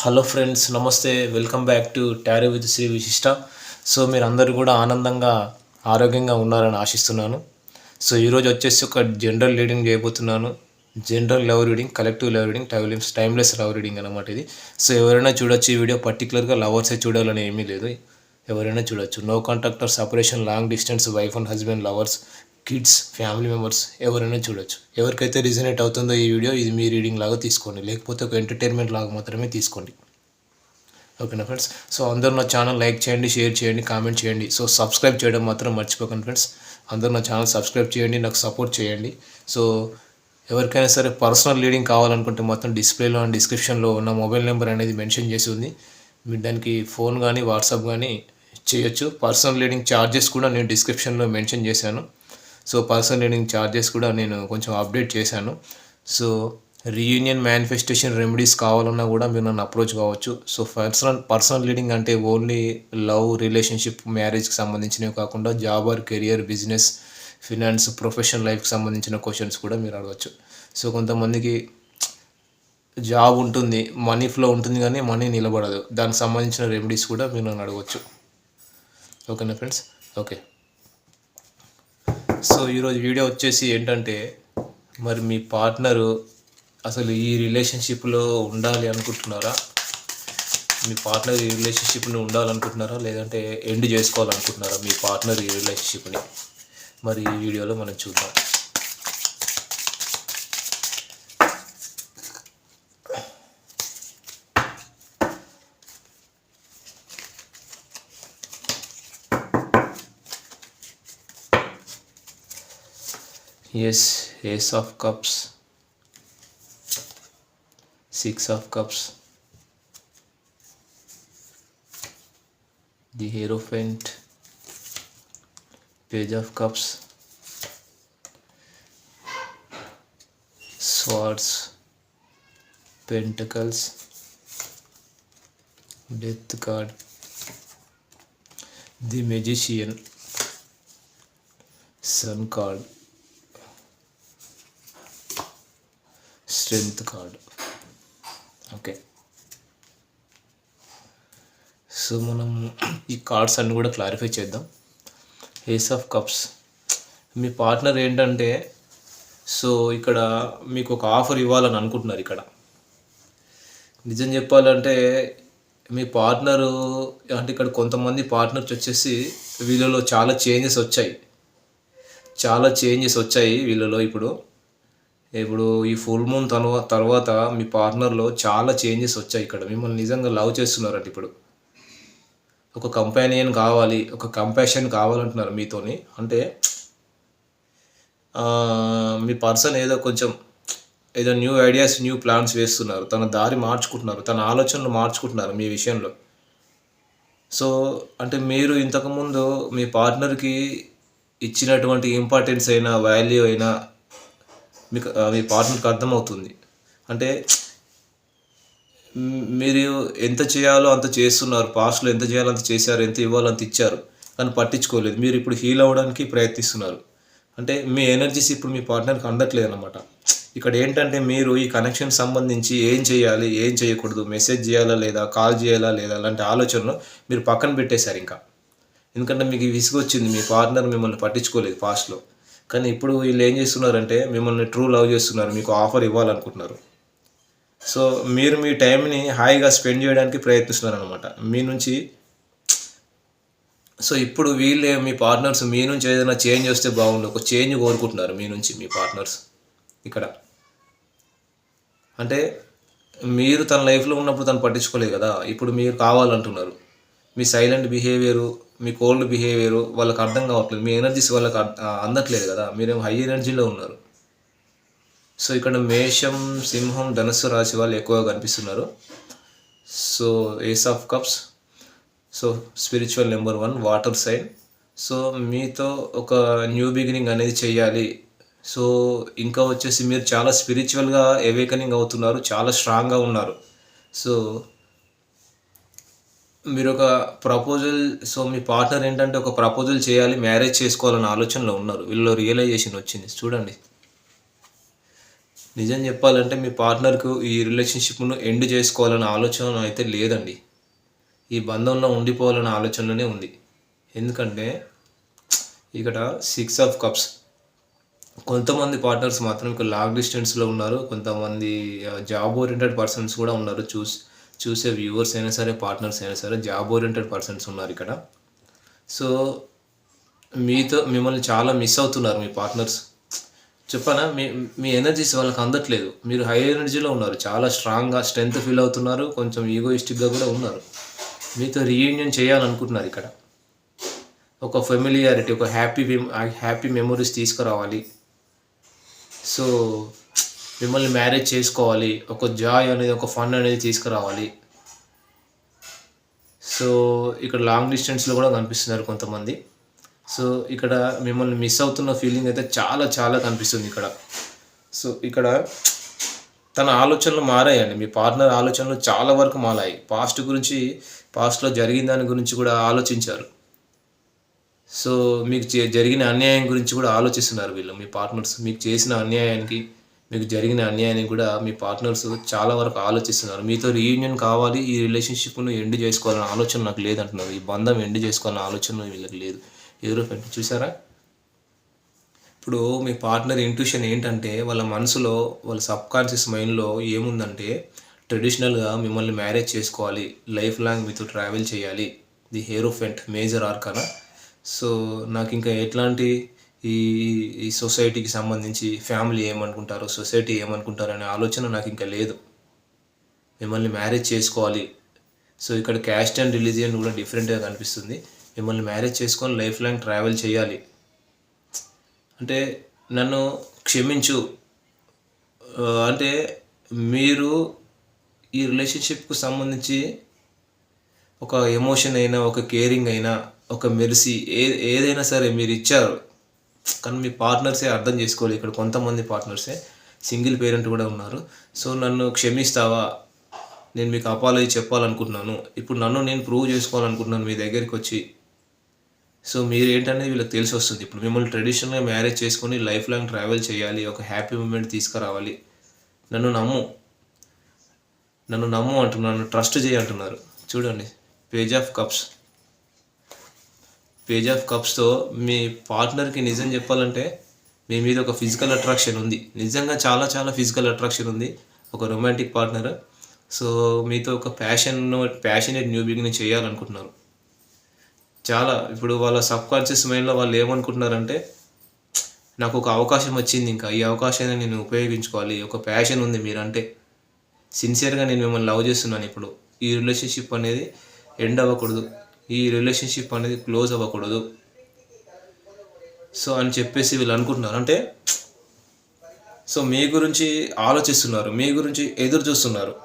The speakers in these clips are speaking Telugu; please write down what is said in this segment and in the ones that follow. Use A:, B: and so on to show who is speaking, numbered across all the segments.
A: హలో ఫ్రెండ్స్ నమస్తే. Welcome back to tarot with Shri Vishishta. So మీరు అందరూ కూడా ఆనందంగా ఆరోగ్యంగా ఉన్నారని ఆశిస్తున్నాను. సో ఈరోజు వచ్చేసి ఒక జనరల్ రీడింగ్ చేయబోతున్నాను. General love reading collective love reading timeless timeless love reading అనమాట ఇది. సో ఎవరైనా చూడొచ్చు ఈ వీడియో పర్టికులర్గా లవర్సే చూడాలని ఏమీ లేదు. ఎవరైనా చూడొచ్చు. No contact or separation long distance wife and husband lovers. Kids family members ఎవరైనా చూడొచ్చు. ఎవరికైతే రిజనేట్ అవుతుందో ఈ వీడియో ఇది మీ రీడింగ్ లాగా తీసుకోండి. లేకపోతే ఒక ఎంటర్టైన్మెంట్ లాగా మాత్రమే తీసుకోండి. ఓకేనా ఫ్రెండ్స్ సో అందరూ నా ఛానల్ లైక్ చేయండి షేర్ చేయండి కామెంట్ చేయండి. సో సబ్స్క్రైబ్ చేయడం మాత్రం మర్చిపోకండి ఫ్రెండ్స్ అందరూ నా ఛానల్ సబ్స్క్రైబ్ చేయండి నాకు సపోర్ట్ చేయండి. సో ఎవరికైనా సరే పర్సనల్ రీడింగ్ కావాలనుకుంటే మొత్తం డిస్ప్లేలో అండ్ డిస్క్రిప్షన్లో ఉన్న మొబైల్ నెంబర్ అనేది మెన్షన్ చేసి ఉంది. మీరు దానికి ఫోన్ కానీ వాట్సాప్ కానీ చేయొచ్చు. పర్సనల్ రీడింగ్ ఛార్జెస్ కూడా నేను డిస్క్రిప్షన్లో మెన్షన్ చేశాను. సో పర్సనల్ లెర్నింగ్ ఛార్జెస్ కూడా నేను కొంచెం అప్డేట్ చేశాను. సో రీయూనియన్ మేనిఫెస్టేషన్ రెమెడీస్ కావాలన్నా కూడా మీరు నన్ను అప్రోచ్ కావచ్చు. సో పర్సనల్ పర్సనల్ లీడింగ్ అంటే ఓన్లీ లవ్ రిలేషన్షిప్ మ్యారేజ్కి సంబంధించినవి కాకుండా job or career business finance professional లైఫ్కి సంబంధించిన క్వశ్చన్స్ కూడా మీరు అడగచ్చు. సో కొంతమందికి జాబ్ ఉంటుంది మనీ ఫ్లో ఉంటుంది కానీ మనీ నిలబడదు. దానికి సంబంధించిన రెమెడీస్ కూడా మీరు నన్ను అడగచ్చు. ఓకేనా ఫ్రెండ్స్? ఓకే. సో ఈరోజు వీడియో వచ్చేసి ఏంటంటే మరి మీ పార్ట్నరు అసలు ఈ రిలేషన్షిప్లో ఉండాలి అనుకుంటున్నారా? మీ పార్ట్నర్ ఈ రిలేషన్షిప్ని ఉండాలనుకుంటున్నారా? లేదంటే ఎండ్ చేసుకోవాలనుకుంటున్నారా మీ పార్ట్నర్ ఈ రిలేషన్షిప్ని? మరి ఈ వీడియోలో మనం చూద్దాం. yes ace of cups. Six of cups. The hierophant. Page of cups. Swords. Pentacles. Death card. The magician. Sun card. Strength card. Okay. So మనం ఈ కార్డ్స్ అన్ని కూడా క్లారిఫై చేద్దాం. Ace of cups. Me partner ఏంటంటే సో ఇక్కడ మీకు ఒక ఆఫర్ ఇవ్వాలని అనుకుంటున్నారు ఇక్కడ. నిజం చెప్పాలంటే మీ పార్ట్నరు అంటే ఇక్కడ కొంతమంది పార్ట్నర్స్ వచ్చేసి వీళ్ళలో చాలా చేంజెస్ వచ్చాయి. చాలా చేంజెస్ వచ్చాయి వీళ్ళలో ఇప్పుడు. ఇప్పుడు ఈ ఫుల్ మూన్ తర్వాత తర్వాత మీ పార్ట్నర్లో చాలా చేంజెస్ వచ్చాయి ఇక్కడ. మిమ్మల్ని నిజంగా లవ్ చేస్తున్నారండి ఇప్పుడు. ఒక కంపానియన్ కావాలి ఒక కంపాషన్ కావాలంటున్నారు మీతోని. అంటే మీ పర్సన్ ఏదో కొంచెం ఏదో న్యూ ఐడియాస్ న్యూ ప్లాన్స్ వేస్తున్నారు. తన దారి మార్చుకుంటున్నారు తన ఆలోచనలు మార్చుకుంటున్నారు మీ విషయంలో. సో అంటే మీరు ఇంతకుముందు మీ పార్ట్నర్కి ఇచ్చినటువంటి ఇంపార్టెన్స్ అయినా వాల్యూ అయినా మీకు మీ పార్ట్నర్కి అర్థమవుతుంది. అంటే మీరు ఎంత చేయాలో అంత చేస్తున్నారు. పాస్ట్లో ఎంత చేయాలో అంత చేశారు. ఎంత ఇవ్వాలో అంత ఇచ్చారు. కానీ పట్టించుకోలేదు. మీరు ఇప్పుడు హీల్ అవ్వడానికి ప్రయత్నిస్తున్నారు. అంటే మీ ఎనర్జీస్ ఇప్పుడు మీ పార్ట్నర్కి అందట్లేదు అనమాట ఇక్కడ ఏంటంటే మీరు ఈ కనెక్షన్ సంబంధించి ఏం చేయాలి ఏం చేయకూడదు మెసేజ్ చేయాలా లేదా కాల్ చేయాలా లేదా అలాంటి ఆలోచనలు మీరు పక్కన పెట్టేశారు ఇంకా. ఎందుకంటే మీకు విసుగు వచ్చింది మీ పార్ట్నర్ మిమ్మల్ని పట్టించుకోలేదు పాస్ట్లో కానీ ఇప్పుడు వీళ్ళు ఏం చేస్తున్నారంటే మిమ్మల్ని ట్రూ లవ్ చేస్తున్నారు మీకు ఆఫర్ ఇవ్వాలనుకుంటున్నారు. సో మీరు మీ టైంని హాయిగా స్పెండ్ చేయడానికి ప్రయత్నిస్తున్నారు అనమాట మీ నుంచి సో ఇప్పుడు వీళ్ళే మీ పార్ట్నర్స్ మీ నుంచి ఏదైనా చేంజ్ వస్తే బాగుండు ఒక చేంజ్ కోరుకుంటున్నారు మీ నుంచి మీ పార్ట్నర్స్ ఇక్కడ. అంటే మీరు తన లైఫ్లో ఉన్నప్పుడు తను పట్టించుకోలేదు కదా ఇప్పుడు మీరు కావాలంటున్నారు. మీ సైలెంట్ బిహేవియరు మీ కోల్డ్ బిహేవియర్ వాళ్ళకి అర్థం కావట్లేదు. మీ ఎనర్జీస్ వాళ్ళకి అందట్లేదు కదా. మీరేం హై ఎనర్జీలో ఉన్నారు. సో ఇక్కడ మేషం సింహం ధనుస్సు రాశి వాళ్ళు ఎక్కువగా కనిపిస్తున్నారు. So ace of cups so spiritual number one water sign so మీతో ఒక న్యూ బిగినింగ్ అనేది చేయాలి సో ఇంకా వచ్చేసి మీరు చాలా స్పిరిచువల్గా ఎవేకనింగ్ అవుతున్నారు చాలా స్ట్రాంగ్గా ఉన్నారు. సో మీరు ఒక ప్రపోజల్ సో మీ పార్ట్నర్ ఏంటంటే ఒక ప్రపోజల్ చేయాలి మ్యారేజ్ చేసుకోవాలన్న ఆలోచనలో ఉన్నారు. వీళ్ళు రియలైజేషన్ వచ్చింది. చూడండి. నిజం చెప్పాలంటే మీ పార్ట్నర్కు ఈ రిలేషన్షిప్ను ఎండ్ చేసుకోవాలనే ఆలోచన అయితే లేదండి. ఈ బంధంలో ఉండిపోవాలనే ఆలోచనలోనే ఉంది. ఎందుకంటే ఇక్కడ సిక్స్ ఆఫ్ కప్స్ కొంతమంది పార్ట్నర్స్ మాత్రం ఇక్కడ లాంగ్ డిస్టెన్స్లో ఉన్నారు. కొంతమంది జాబ్ ఓరియంటెడ్ పర్సన్స్ కూడా ఉన్నారు. చూసి చూసే వ్యూవర్స్ అయినా సరే పార్ట్నర్స్ అయినా సరే జాబ్ ఓరియంటెడ్ పర్సన్స్ ఉన్నారు ఇక్కడ. సో మీతో మిమ్మల్ని చాలా మిస్ అవుతున్నారు మీ పార్ట్నర్స్ చెప్పనా? మీ మీ ఎనర్జీస్ వాళ్ళకి అందట్లేదు. మీరు హై ఎనర్జీలో ఉన్నారు. చాలా స్ట్రాంగ్గా స్ట్రెంగ్త్ ఫీల్ అవుతున్నారు. కొంచెం ఈగోయిస్టిక్గా కూడా ఉన్నారు. మీతో రీయూనియన్ చేయాలనుకుంటున్నారు ఇక్కడ. ఒక ఫెమిలియారిటీ ఒక హ్యాపీ హ్యాపీ మెమొరీస్ తీసుకురావాలి. సో మిమ్మల్ని మ్యారేజ్ చేసుకోవాలి ఒక జాయ్ అనేది ఒక ఫన్ అనేది తీసుకురావాలి. సో ఇక్కడ లాంగ్ డిస్టెన్స్లో కూడా కనిపిస్తున్నారు కొంతమంది. సో ఇక్కడ మిమ్మల్ని మిస్ అవుతున్న ఫీలింగ్ అయితే చాలా చాలా కనిపిస్తుంది ఇక్కడ. సో ఇక్కడ తన ఆలోచనలు మారాయండి. మీ పార్ట్నర్ ఆలోచనలు చాలా వరకు మారాయి. పాస్ట్ గురించి పాస్ట్లో జరిగిన దాని గురించి కూడా ఆలోచించారు. సో మీకు జరిగిన అన్యాయం గురించి కూడా ఆలోచిస్తున్నారు వీళ్ళు మీ పార్ట్నర్స్ మీకు చేసిన అన్యాయానికి మీకు జరిగిన అన్యాయాన్ని కూడా మీ పార్ట్నర్స్ చాలా వరకు ఆలోచిస్తున్నారు. మీతో రీయూనియన్ కావాలి ఈ రిలేషన్షిప్ను ఎండ్ చేసుకోవాలనే ఆలోచన నాకు లేదంటున్నారు. ఈ బంధం ఎండ్ చేసుకోవాలనే ఆలోచన వీళ్ళకి లేదు. ఎవరో పెట్టి చూసారా? ఇప్పుడు మీ పార్ట్నర్ ఇంట్యూషన్ ఏంటంటే వాళ్ళ మనసులో వాళ్ళ సబ్ కాన్షియస్ మైండ్లో ఏముందంటే ట్రెడిషనల్గా మిమ్మల్ని మ్యారేజ్ చేసుకోవాలి లైఫ్ లాంగ్ మీతో ట్రావెల్ చేయాలి. The hierophant major arcana? So నాకు ఇంకా ఎట్లాంటి ఈ ఈ సొసైటీకి సంబంధించి ఫ్యామిలీ ఏమనుకుంటారో సొసైటీ ఏమనుకుంటారు అనే ఆలోచన నాకు ఇంకా లేదు. మిమ్మల్ని మ్యారేజ్ చేసుకోవాలి. సో ఇక్కడ క్యాస్ట్ అండ్ రిలీజియన్ కూడా డిఫరెంట్గా కనిపిస్తుంది. మిమ్మల్ని మ్యారేజ్ చేసుకొని లైఫ్ లాంగ్ ట్రావెల్ చేయాలి. అంటే నన్ను క్షమించు. అంటే మీరు ఈ రిలేషన్షిప్కు సంబంధించి ఒక ఎమోషన్ అయినా ఒక కేరింగ్ అయినా ఒక మెరిసి ఏ ఏదైనా సరే మీరు ఇచ్చారు. కానీ మీ పార్ట్నర్సే అర్థం చేసుకోవాలి. ఇక్కడ కొంతమంది పార్ట్నర్సే సింగిల్ పేరెంట్ కూడా ఉన్నారు. సో నన్ను క్షమిస్తావా? నేను మీకు అపాలజీ చెప్పాలనుకుంటున్నాను. ఇప్పుడు నన్ను నేను ప్రూవ్ చేసుకోవాలనుకుంటున్నాను మీ దగ్గరికి వచ్చి. సో మీరు ఏంటనేది వీళ్ళకి తెలిసి వస్తుంది. ఇప్పుడు మిమ్మల్ని ట్రెడిషనల్గా మ్యారేజ్ చేసుకొని లైఫ్ లాంగ్ ట్రావెల్ చేయాలి. ఒక హ్యాపీ మూమెంట్ తీసుకురావాలి. నన్ను నమ్ము. నన్ను నమ్ము అంటున్నాను ట్రస్ట్ చేయి అంటున్నారు. చూడండి. Page of cups. Page of కప్స్తో మీ పార్ట్నర్కి నిజం చెప్పాలంటే మీ మీద ఒక ఫిజికల్ అట్రాక్షన్ ఉంది. నిజంగా చాలా చాలా ఫిజికల్ అట్రాక్షన్ ఉంది ఒక రొమాంటిక్ పార్ట్నర్. సో మీతో ఒక ప్యాషన్ ప్యాషనేట్ న్యూ బిగినింగ్ చేయాలనుకుంటున్నారు. చాలా ఇప్పుడు వాళ్ళ సబ్ కాన్షియస్ మైండ్లో వాళ్ళు ఏమనుకుంటున్నారంటే నాకు ఒక అవకాశం వచ్చింది ఇంకా ఈ అవకాశాన్ని నేను ఉపయోగించుకోవాలి ఒక ప్యాషన్ ఉంది మీరంటే సిన్సియర్గా నేను మిమ్మల్ని లవ్ చేస్తున్నాను ఇప్పుడు. ఈ రిలేషన్షిప్ అనేది ఎండ్ అవ్వకూడదు. ఈ రిలేషన్షిప్ అనేది క్లోజ్ అవ్వకూడదు. సో అని చెప్పేసి వీళ్ళు అనుకుంటున్నారు. అంటే సో మీ గురించి ఆలోచిస్తున్నారు. మీ గురించి ఎదురు చూస్తున్నారు.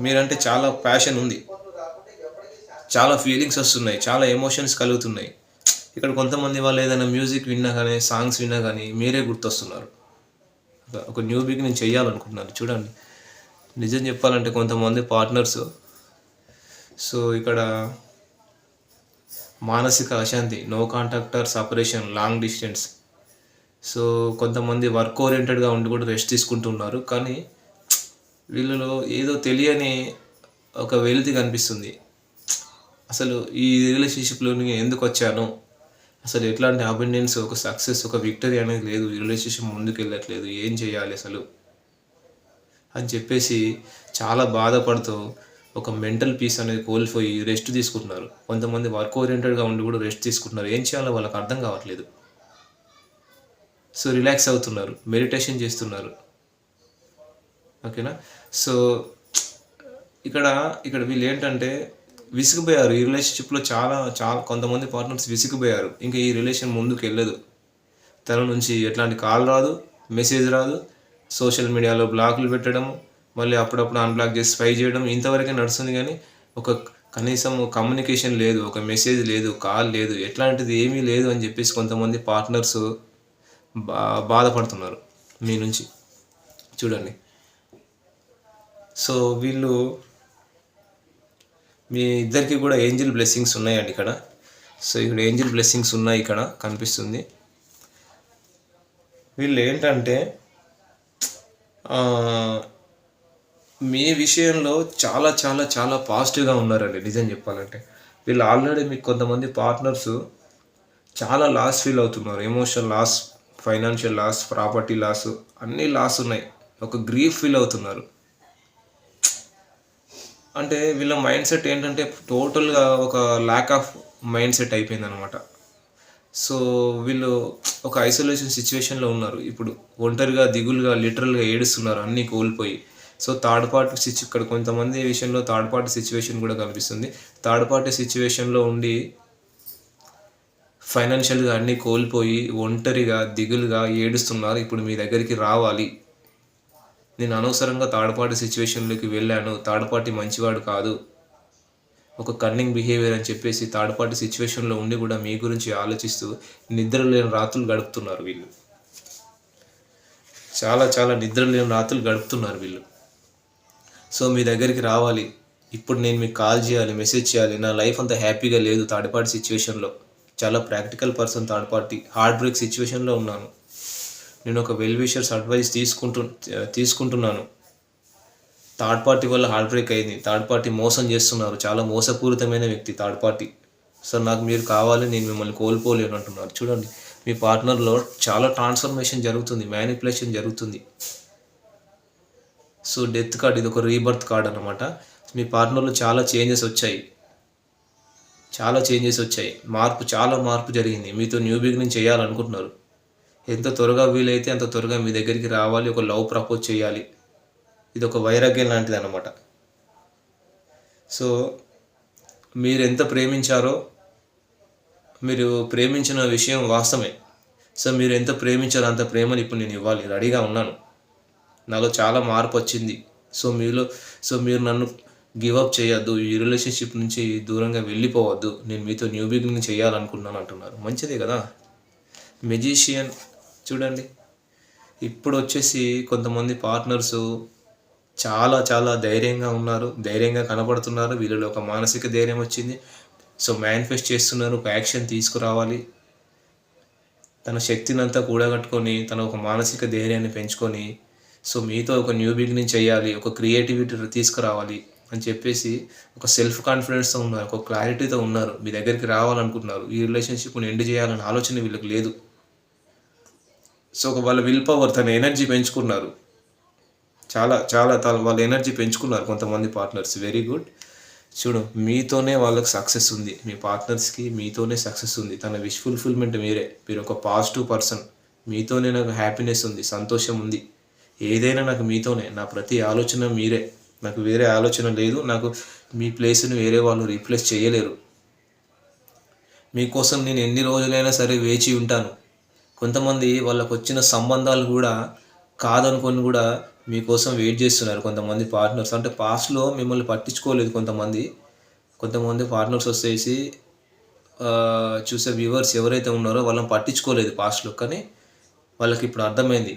A: మీరంటే చాలా ప్యాషన్ ఉంది. చాలా ఫీలింగ్స్ వస్తున్నాయి. చాలా ఎమోషన్స్ కలుగుతున్నాయి. ఇక్కడ కొంతమంది వాళ్ళు ఏదైనా మ్యూజిక్ విన్నా కానీ సాంగ్స్ విన్నా కానీ మీరే గుర్తొస్తున్నారు. ఒక- న్యూ బిగినింగ్ చేయాలనుకుంటున్నారు చూడండి. నిజం చెప్పాలంటే కొంతమంది పార్ట్నర్స్ సో ఇక్కడ మానసిక అశాంతి no contact or separation long distance so కొంతమంది వర్క్ ఓరియంటెడ్గా ఉండి కూడా రెస్ట్ తీసుకుంటున్నారు. కానీ వీళ్ళలో ఏదో తెలియని ఒక వెలితి కనిపిస్తుంది. అసలు ఈ రిలేషన్షిప్లోని ఎందుకు వచ్చాను? అసలు ఎట్లాంటి అబెండెన్స్ ఒక సక్సెస్ ఒక విక్టరీ అనేది లేదు. ఈ రిలేషన్షిప్ ముందుకు వెళ్ళట్లేదు. ఏం చేయాలి అసలు? అని చెప్పేసి చాలా బాధపడుతూ ఒక మెంటల్ పీస్ అనేది కోల్పోయి రెస్ట్ తీసుకుంటున్నారు. కొంతమంది వర్క్ ఓరియంటెడ్గా ఉండి కూడా రెస్ట్ తీసుకుంటున్నారు. ఏం చేయాలో వాళ్ళకి అర్థం కావట్లేదు. సో రిలాక్స్ అవుతున్నారు. మెడిటేషన్ చేస్తున్నారు. ఓకేనా సో ఇక్కడ ఇక్కడ వీళ్ళు ఏంటంటే విసిగిపోయారు. ఈ రిలేషన్షిప్లో చాలా చాలా కొంతమంది పార్ట్నర్స్ విసిగిపోయారు. ఇంకా ఈ రిలేషన్ ముందుకు వెళ్ళదు. తన నుంచి ఎట్లాంటి కాల్ రాదు మెసేజ్ రాదు. సోషల్ మీడియాలో బ్లాక్లు పెట్టడం మళ్ళీ అప్పుడప్పుడు అన్బ్లాక్ చేసి స్పై చేయడం ఇంతవరకే నడుస్తుంది కానీ ఒక కనీసం కమ్యూనికేషన్ లేదు ఒక మెసేజ్ లేదు కాల్ లేదు ఎట్లాంటిది ఏమీ లేదు అని చెప్పేసి కొంతమంది పార్ట్నర్స్ బా బాధపడుతున్నారు మీ నుంచి. చూడండి. సో వీళ్ళు మీ ఇద్దరికి కూడా ఏంజిల్ బ్లెస్సింగ్స్ ఉన్నాయండి ఇక్కడ. సో ఇక్కడ ఏంజిల్ బ్లెస్సింగ్స్ ఉన్నాయి ఇక్కడ కనిపిస్తుంది. వీళ్ళు ఏంటంటే మీ విషయంలో చాలా చాలా చాలా పాజిటివ్గా ఉన్నారండి నిజం చెప్పాలంటే. వీళ్ళు ఆల్రెడీ మీకు కొంతమంది పార్ట్నర్స్ చాలా లాస్ ఫీల్ అవుతున్నారు. Emotional loss financial loss property loss అన్నీ లాస్ ఉన్నాయి. ఒక గ్రీఫ్ ఫీల్ అవుతున్నారు. అంటే వీళ్ళ మైండ్ సెట్ ఏంటంటే టోటల్గా ఒక ల్యాక్ ఆఫ్ మైండ్ సెట్ అయిపోయింది అనమాట సో వీళ్ళు ఒక ఐసోలేషన్ సిచ్యువేషన్లో ఉన్నారు. ఇప్పుడు ఒంటరిగా దిగులుగా లిటరల్గా ఏడుస్తున్నారు. అన్నీ కోల్పోయి. సో థర్డ్ పార్టీ సిచ్ ఇక్కడ కొంతమంది విషయంలో థర్డ్ పార్టీ సిచ్యువేషన్ కూడా కనిపిస్తుంది. థర్డ్ పార్టీ సిచ్యువేషన్లో ఉండి ఫైనాన్షియల్గా అన్నీ కోల్పోయి ఒంటరిగా దిగులుగా ఏడుస్తున్నారు. ఇప్పుడు మీ దగ్గరికి రావాలి. నేను అనవసరంగా థర్డ్ పార్టీ సిచ్యువేషన్లోకి వెళ్ళాను. థర్డ్ పార్టీ మంచివాడు కాదు. ఒక కన్నింగ్ బిహేవియర్ అని చెప్పేసి థర్డ్ పార్టీ సిచ్యువేషన్లో ఉండి కూడా మీ గురించి ఆలోచిస్తూ నిద్ర లేని రాత్రులు గడుపుతున్నారు వీళ్ళు. చాలా చాలా నిద్ర లేని రాత్రులు గడుపుతున్నారు వీళ్ళు. సో మీ దగ్గరికి రావాలి. ఇప్పుడు నేను మీకు కాల్ చేయాలి మెసేజ్ చేయాలి. నా లైఫ్ అంత హ్యాపీగా లేదు థర్డ్ పార్టీ సిచ్యువేషన్లో. చాలా practical person third party. Heart break సిచ్యువేషన్లో ఉన్నాను. నేను ఒక వెల్ విషర్స్ అడ్వైస్ తీసుకుంటు తీసుకుంటున్నాను. థర్డ్ పార్టీ వల్ల హార్ట్ బ్రేక్ అయింది. థర్డ్ పార్టీ మోసం చేస్తున్నారు. చాలా మోసపూరితమైన వ్యక్తి థర్డ్ పార్టీ. సార్ నాకు మీరు కావాలి నేను మిమ్మల్ని కోల్పోలేను అంటున్నారు చూడండి మీ పార్ట్నర్లో చాలా ట్రాన్స్ఫర్మేషన్ జరుగుతుంది మ్యానిపులేషన్ జరుగుతుంది. సో డెత్ కార్డ్ ఇది ఒక రీబర్త్ కార్డ్ అనమాట మీ పార్ట్నర్లో చాలా చేంజెస్ వచ్చాయి. చాలా చేంజెస్ వచ్చాయి. మార్పు చాలా మార్పు జరిగింది. మీతో న్యూ బిగినింగ్ చేయాలనుకుంటున్నారు. ఎంత త్వరగా వీలైతే అంత త్వరగా మీ దగ్గరికి రావాలి. ఒక లవ్ ప్రపోజ్ చేయాలి. ఇది ఒక వైరాగ్యం లాంటిది అనమాట సో మీరు ఎంత ప్రేమించారో మీరు ప్రేమించిన విషయం వాస్తవమే. సో మీరు ఎంత ప్రేమించారో అంత ప్రేమని ఇప్పుడు నేను ఇవ్వాలి. రెడీగా ఉన్నాను. నాలో చాలా మార్పు వచ్చింది. సో మీలో సో మీరు నన్ను గివ్ అప్ చేయొద్దు ఈ రిలేషన్షిప్ నుంచి దూరంగా వెళ్ళిపోవద్దు నేను మీతో న్యూ బిగినింగ్ చేయాలనుకుంటున్నాను అంటున్నారు. మంచిదే కదా? మెజీషియన్ చూడండి. ఇప్పుడు వచ్చేసి కొంతమంది పార్ట్నర్స్ చాలా చాలా ధైర్యంగా ఉన్నారు ధైర్యంగా కనపడుతున్నారు వీళ్ళలో ఒక మానసిక ధైర్యం వచ్చింది. సో మేనిఫెస్ట్ చేస్తున్నారు ఒక యాక్షన్ తీసుకురావాలి. తన శక్తినంతా కూడగట్టుకొని తన ఒక మానసిక ధైర్యాన్ని పెంచుకొని సో మీతో ఒక న్యూ బిగినింగ్ చేయాలి ఒక క్రియేటివిటీ తీసుకురావాలి అని చెప్పేసి ఒక సెల్ఫ్ కాన్ఫిడెన్స్తో ఉన్నారు ఒక క్లారిటీతో ఉన్నారు మీ దగ్గరికి రావాలనుకుంటున్నారు. ఈ రిలేషన్షిప్ని ఎండ్ చేయాలనే ఆలోచన వీళ్ళకి లేదు. సో ఒక వాళ్ళ విల్ పవర్ తన ఎనర్జీ పెంచుకున్నారు. చాలా చాలా తన వాళ్ళ ఎనర్జీ పెంచుకున్నారు కొంతమంది పార్ట్నర్స్ వెరీ గుడ్ చూడు మీతోనే వాళ్ళకి సక్సెస్ ఉంది. మీ పార్ట్నర్స్కి మీతోనే సక్సెస్ ఉంది. తన విష్ ఫుల్ఫిల్మెంట్ మీరే. మీరు ఒక పాజిటివ్ పర్సన్ మీతోనే నాకు హ్యాపీనెస్ ఉంది సంతోషం ఉంది. ఏదైనా నాకు మీతోనే నా ప్రతి ఆలోచన మీరే. నాకు వేరే ఆలోచన లేదు నాకు మీ ప్లేస్ని వేరే వాళ్ళు రీప్లేస్ చేయలేరు. మీకోసం నేను ఎన్ని రోజులైనా సరే వేచి ఉంటాను. కొంతమంది వాళ్ళకు వచ్చిన సంబంధాలు కూడా కాదనుకొని కూడా మీకోసం వెయిట్ చేస్తున్నారు కొంతమంది పార్ట్నర్స్. అంటే పాస్ట్లో మిమ్మల్ని పట్టించుకోలేదు కొంతమంది. కొంతమంది పార్ట్నర్స్ వచ్చేసి చూసే వ్యూవర్స్ ఎవరైతే ఉన్నారో వాళ్ళని పట్టించుకోలేదు పాస్ట్లో. కానీ వాళ్ళకి ఇప్పుడు అర్థమైంది.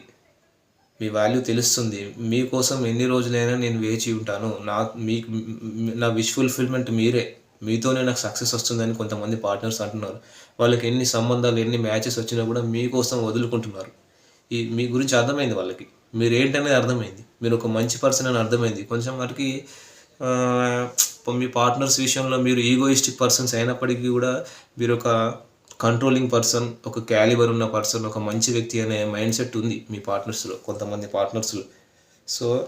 A: మీ వాల్యూ తెలుస్తుంది. మీకోసం ఎన్ని రోజులైనా నేను వేచి ఉంటాను. నా మీ నా విష్ ఫుల్ఫిల్మెంట్ మీరే. మీతోనే నాకు సక్సెస్ వస్తుందని కొంతమంది పార్ట్నర్స్ అంటున్నారు. వాళ్ళకి ఎన్ని సంబంధాలు ఎన్ని మ్యాచెస్ వచ్చినా కూడా మీకోసం వదులుకుంటున్నారు. ఈ మీ గురించి అర్థమైంది వాళ్ళకి? మీరు ఏంటనేది అర్థమైంది? మీరు ఒక మంచి పర్సన్ అని అర్థమైంది. కొంచెం వారికి మీ పార్ట్నర్స్ విషయంలో మీరు ఈగోయిస్టిక్ పర్సన్స్ అయినప్పటికీ కూడా మీరు ఒక కంట్రోలింగ్ పర్సన్ ఒక క్యాలిబర్ ఉన్న పర్సన్ ఒక మంచి వ్యక్తి అనే మైండ్ సెట్ ఉంది మీ పార్ట్నర్స్లో కొంతమంది పార్ట్నర్స్లో సో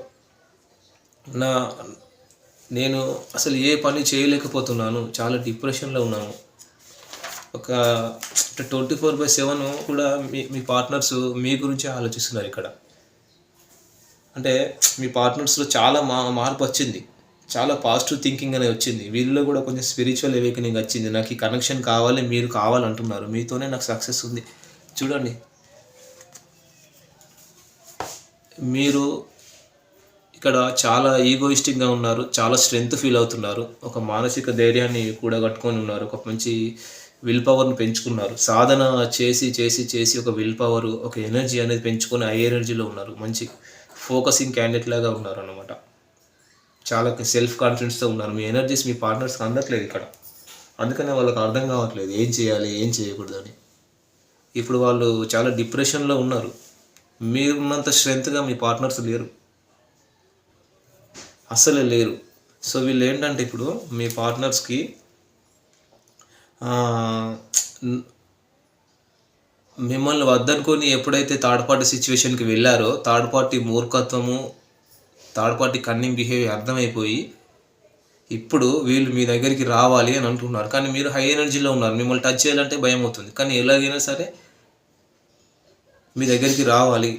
A: నా నేను అసలు ఏ పని చేయలేకపోతున్నాను చాలా డిప్రెషన్లో ఉన్నాను. ఒక ట్వంటీ ఫోర్ బై సెవెన్ కూడా మీ మీ పార్ట్నర్స్ మీ గురించి ఆలోచిస్తున్నారు ఇక్కడ. అంటే మీ పార్ట్నర్స్లో చాలా మా మార్పు వచ్చింది. చాలా పాజిటివ్ థింకింగ్ అనేది వచ్చింది. వీళ్ళలో కూడా కొంచెం స్పిరిచువల్ అవేకనింగ్ వచ్చింది. నాకు ఈ కనెక్షన్ కావాలి మీరు కావాలంటున్నారు మీతోనే నాకు సక్సెస్ ఉంది. చూడండి. మీరు ఇక్కడ చాలా ఈగోయిస్టిక్గా ఉన్నారు. చాలా స్ట్రెంగ్త్ ఫీల్ అవుతున్నారు. ఒక మానసిక ధైర్యాన్ని కూడా కట్టుకొని ఉన్నారు. ఒక మంచి విల్ పవర్ని పెంచుకున్నారు. సాధన చేసి చేసి చేసి ఒక విల్ పవర్ ఒక ఎనర్జీ అనేది పెంచుకొని హై ఎనర్జీలో ఉన్నారు. మంచి ఫోకసింగ్ క్యాండిడేట్ లాగా ఉన్నారు అన్నమాట చాలా సెల్ఫ్ కాన్ఫిడెన్స్తో ఉన్నారు. మీ ఎనర్జీస్ మీ పార్ట్నర్స్కి అందట్లేదు ఇక్కడ. అందుకనే వాళ్ళకి అర్థం కావట్లేదు. ఏం చేయాలి ఏం చేయకూడదని ఇప్పుడు వాళ్ళు చాలా డిప్రెషన్లో ఉన్నారు. మీరున్నంత స్ట్రెంత్గా మీ పార్ట్నర్స్ లేరు. అస్సలే లేరు. సో వీళ్ళు ఏంటంటే ఇప్పుడు మీ పార్ట్నర్స్కి మిమ్మల్ని వద్దనుకొని ఎప్పుడైతే థర్డ్ పార్టీ సిచ్యువేషన్కి వెళ్ళారో థర్డ్ పార్టీ మూర్ఖత్వము థర్డ్ పార్టీ కన్నింగ్ బిహేవియర్ అర్థమైపోయి ఇప్పుడు వీళ్ళు మీ దగ్గరికి రావాలి అని అంటున్నారు. కానీ మీరు హై ఎనర్జీలో ఉన్నారు. మిమ్మల్ని టచ్ చేయాలంటే భయం అవుతుంది. కానీ ఎలాగైనా సరే మీ దగ్గరికి రావాలి.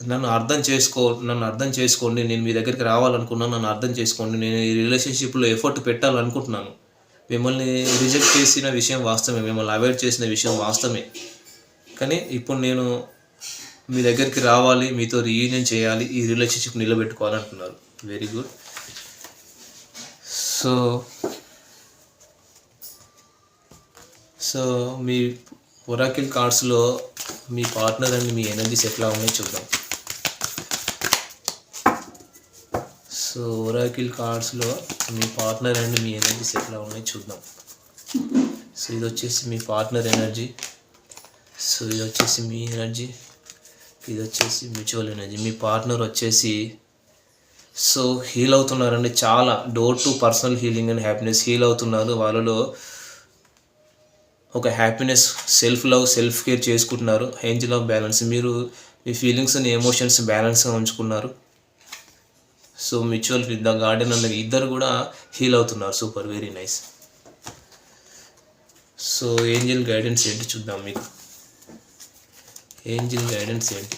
A: నన్ను అర్థం చేసుకో నన్ను అర్థం చేసుకోండి. నేను మీ దగ్గరికి రావాలనుకున్నాను నన్ను అర్థం చేసుకోండి. నేను ఈ రిలేషన్షిప్లో ఎఫర్ట్ పెట్టాలనుకుంటున్నాను. మిమ్మల్ని రిజెక్ట్ చేసిన విషయం వాస్తవమే. మిమ్మల్ని అవాయిడ్ చేసిన విషయం వాస్తవమే. కానీ ఇప్పుడు నేను మీ దగ్గరికి రావాలి మీతో రీయూనియన్ చేయాలి ఈ రిలేషన్షిప్ నిలబెట్టుకోవాలంటున్నారు. వెరీ గుడ్ సో సో మీ ఒరాకిల్ కార్డ్స్లో మీ పార్ట్నర్ అండ్ మీ ఎనర్జీస్ ఎట్లా ఉన్నాయో చూద్దాం. సో ఒరాకిల్ కార్డ్స్లో మీ పార్ట్నర్ అండ్ మీ ఎనర్జీస్ ఎట్లా ఉన్నాయో చూద్దాం. సో ఇది వచ్చేసి మీ పార్ట్నర్ ఎనర్జీ సో ఇది వచ్చేసి మీ ఎనర్జీ ఇది వచ్చేసి మ్యూచువల్ ఎనర్జీ. మీ పార్ట్నర్ వచ్చేసి సో హీల్ అవుతున్నారండి చాలా. Door to personal healing and happiness heal అవుతున్నారు. వాళ్ళలో ఒక happiness self love self care చేసుకుంటున్నారు. Angel love balance. మీరు మీ ఫీలింగ్స్ అండ్ ఎమోషన్స్ బ్యాలెన్స్గా ఉంచుకున్నారు. సో మ్యూచువల్ ద గార్డెన్ అన్న ఇద్దరు కూడా హీల్ అవుతున్నారు. Super. Very nice. So angel guidance ఏంటి చూద్దాం మీకు. ఏంజిల్ గైడెన్స్ ఏంటి?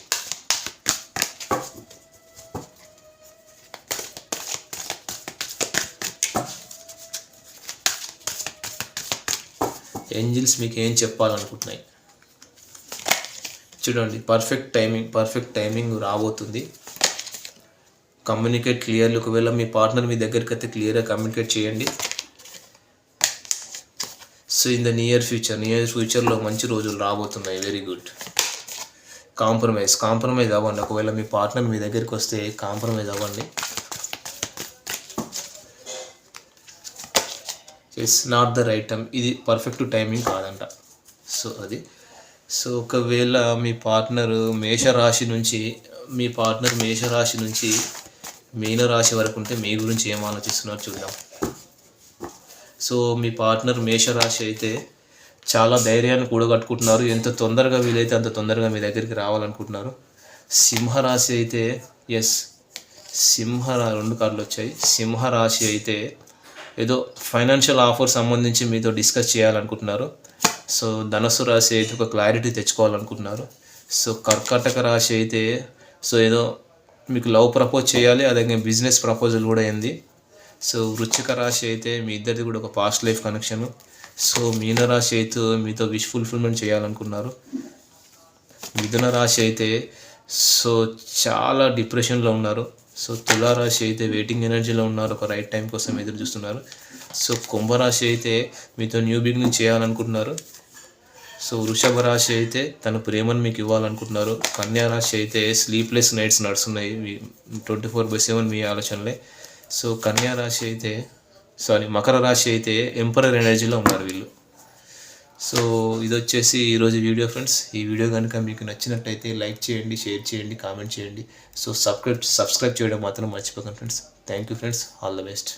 A: ఏంజిల్స్ మీకు ఏం చెప్పాలనుకుంటున్నాయి? చూడండి పర్ఫెక్ట్ టైమింగ్ పర్ఫెక్ట్ టైమింగ్ రాబోతుంది. కమ్యూనికేట్ క్లియర్లీ ఒకవేళ మీ పార్ట్నర్ మీ దగ్గరికి అయితే క్లియర్గా కమ్యూనికేట్ చేయండి. So in the near future near ఫ్యూచర్లో మంచి రోజులు రాబోతున్నాయి. వెరీ గుడ్ కాంప్రమైజ్ కాంప్రమైజ్ అవ్వండి. ఒకవేళ మీ పార్ట్నర్ మీ దగ్గరికి వస్తే కాంప్రమైజ్ అవ్వండి. It's not the right time ఇది పర్ఫెక్ట్ టైమింగ్ కాదంట. సో అది. సో ఒకవేళ మీ పార్ట్నర్ మేషరాశి నుంచి మీ పార్ట్నర్ మేషరాశి నుంచి మీనరాశి వరకు ఉంటే మీ గురించి ఏం ఆలోచిస్తున్నారో చూద్దాం. సో మీ పార్ట్నర్ మేషరాశి అయితే చాలా ధైర్యాన్ని కూడగట్టుకుంటున్నారు. ఎంత తొందరగా వీలైతే అంత తొందరగా మీ దగ్గరికి రావాలనుకుంటున్నారు. సింహరాశి అయితే ఎస్ సింహ రెండు కార్డులు వచ్చాయి. సింహరాశి అయితే ఏదో ఫైనాన్షియల్ ఆఫర్ సంబంధించి మీతో డిస్కస్ చేయాలనుకుంటున్నారు. సో ధనస్సు రాశి అయితే ఒక క్లారిటీ తెచ్చుకోవాలనుకుంటున్నారు. సో కర్కాటక రాశి అయితే సో ఏదో మీకు లవ్ ప్రపోజ్ చేయాలి అదే బిజినెస్ ప్రపోజల్ కూడా అయింది. సో వృచ్చిక రాశి అయితే మీ ఇద్దరిది కూడా ఒక పాస్ట్ లైఫ్ కనెక్షన్ సో మీనరాశి అయితే మీతో విష్ ఫుల్ఫిల్మెంట్ చేయాలనుకున్నారు. మిథున రాశి అయితే సో చాలా డిప్రెషన్లో ఉన్నారు. సో తులారాశి అయితే వెయిటింగ్ ఎనర్జీలో ఉన్నారు ఒక రైట్ టైం కోసం ఎదురు చూస్తున్నారు. సో కుంభరాశి అయితే మీతో న్యూ బిగినింగ్ చేయాలనుకుంటున్నారు. సో వృషభ రాశి అయితే తన ప్రేమను మీకు ఇవ్వాలనుకుంటున్నారు. కన్యా రాశి అయితే స్లీప్లెస్ నైట్స్ నడుస్తున్నాయి. ట్వంటీ ఫోర్ బై సెవెన్ మీ ఆలోచనలే. సో కన్యా రాశి అయితే సారీ మకర రాశి అయితే ఎంపరర్ ఎనర్జీలో ఉన్నారు వీళ్ళు. సో ఇది వచ్చేసి ఈరోజు వీడియో ఫ్రెండ్స్. ఈ వీడియో కనుక మీకు నచ్చినట్టయితే లైక్ చేయండి షేర్ చేయండి కామెంట్ చేయండి. సో సబ్స్క్రైబ్ సబ్స్క్రైబ్ చేయడం మాత్రం మర్చిపోకండి friends. Thank you friends. All the best.